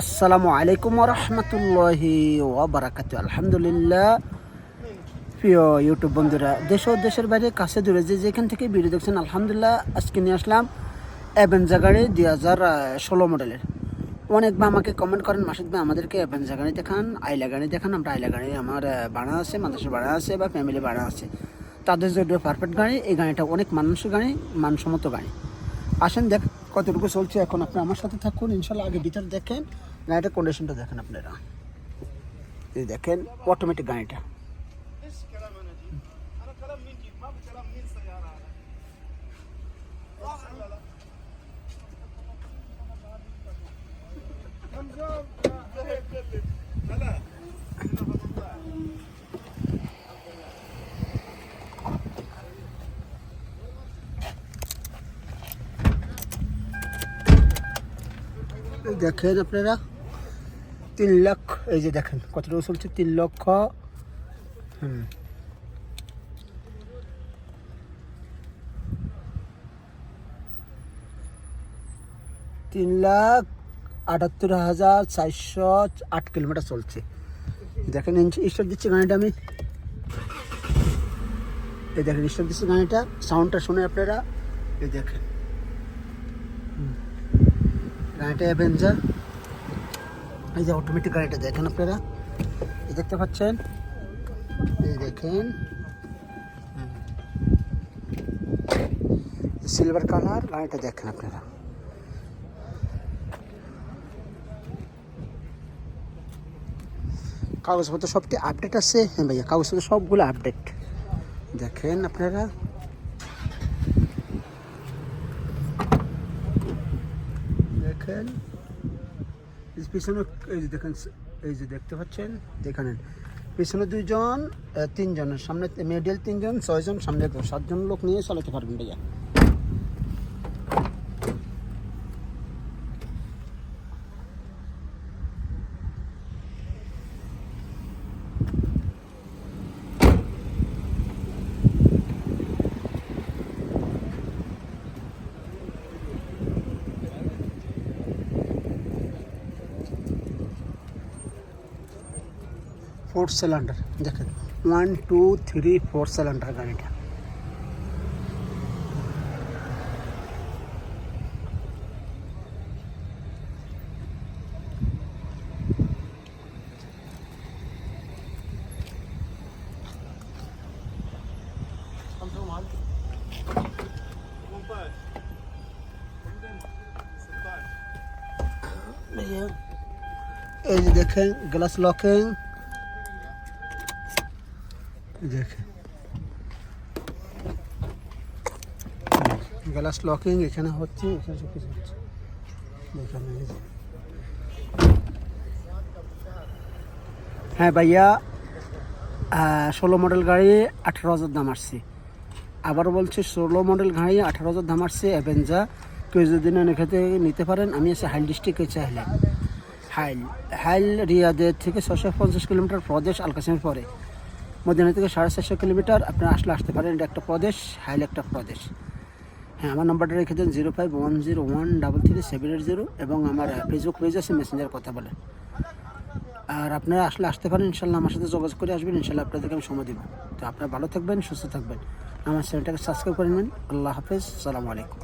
আসসালামু আলাইকুম রহমতুল্লাহি ওবরাকাতু আলহামদুলিল্লাহ। প্রিয় ইউটিউব বন্ধুরা, দেশ ও দেশের বাইরে, কাছে দূরে যে যেখান থেকে ভিডিও দেখছেন, আলহামদুলিল্লাহ, আজকে নিয়ে আসলাম অ্যাভেঞ্জা গাড়ি দুই হাজার ষোলো মডেলের। অনেক বা আমাকে কমেন্ট করেন মাসুদ ভাই, আমাদেরকে অ্যাভেঞ্জা গাড়ি দেখান, আইলা গাড়ি দেখান, আমরা আইলা গাড়ি, আমার ভাড়া আছে মাদ্রাসা ভাড়া আছে বা ফ্যামিলি ভাড়া আছে। তাদের জন্য পারফেক্ট গাড়ি, এই গাড়িটা অনেক মানুষের গাড়ি, মানসম্মত গাড়ি। আসেন দেখ কতটুকু চলছে এখন আপনি আমার সাথে থাকুন, ইনশাল্লাহ আগে ভিতরে দেখেন গাড়িটার কন্ডিশনটা দেখেন আপনারা। দেখেন অটোমেটিক গাড়িটা। দেখেন আপনারা, তিন লাখ, এই যে দেখেন কতটুকু চলছে, তিন লক্ষ, হুম। তিন লাখ আটাত্তর হাজার চারশো আট কিলোমিটার চলছে। দেখেন স্টার দিচ্ছি গাড়িটা আমি। এই দেখেন স্টার দিচ্ছি গাড়িটা। সাউন্ডটা শুনে আপনারা। এই দেখেন। গাড়িটা অ্যাভেঞ্জার এই যে অটোমেটিক গাড়িটা দেখেন আপনারা। এই দেখতে পাচ্ছেন? এই দেখেন। সিলভার কালার গাড়িটা দেখেন আপনারা। কাগজপত্র সবটি আপডেট আছে? হ্যাঁ ভাইয়া, কাগজপত্র সবগুলো আপডেট দেখেন আপনারা। দেখেন। পিছনে, এই দেখেন, এই দেখতে পাচ্ছেন? দেখানেন পিছনে দুইজন তিনজন সামনে মিডিয়াল তিনজন, ছয়জন, সামনে সাতজন লোক নিয়ে চালাতে পারবেন ভাইয়া। ফোর সিলিন্ডার দেখেন one two three four cylinder গাড়িটা ভাইয়া, এই যে দেখেন গ্লাস লকিং দেখেন। গ্লাস লকিং এখানে হচ্ছে, এখানে সব কিছু হচ্ছে। দেখেন হ্যাঁ ভাইয়া ষোলো মডেল গাড়ি, আঠারো হাজার দাম আসছে। আবারও বলছি, ষোলো মডেল গাড়ি, আঠারো হাজার দাম আসছে অ্যাভেঞ্জা কেউ যদি এখানে নিতে পারেন। আমি আছি হাইল ডিস্ট্রিক্টে চাইলাম হাইল হাইল রিয়াদের থেকে ছশো পঞ্চাশ কিলোমিটার প্রদেশ আলকাশিমের পরে। মদিনা থেকে সাড়ে চারশো কিলোমিটার আপনারা আসলে আসতে পারেন। এটা একটা প্রদেশ, হাইল একটা প্রদেশ। হ্যাঁ আমার নাম্বারটা রেখে দেন zero five one zero one double three seven eight zero এবং আমার ফেসবুক পেজ আছে মেসেঞ্জার কথা বলে। আর আপনারা আসলে আসতে পারেন, ইনশাল্লাহ আমার সাথে যোগাযোগ করে আসবেন, ইনশাল্লাহ আপনাদেরকে আমি সময় দিব। তো আপনারা ভালো থাকবেন, সুস্থ থাকবেন। আমার চ্যানেলটাকে সাবস্ক্রাইব করে নেন। আল্লাহ হাফেজ সালামু আলাইকুম।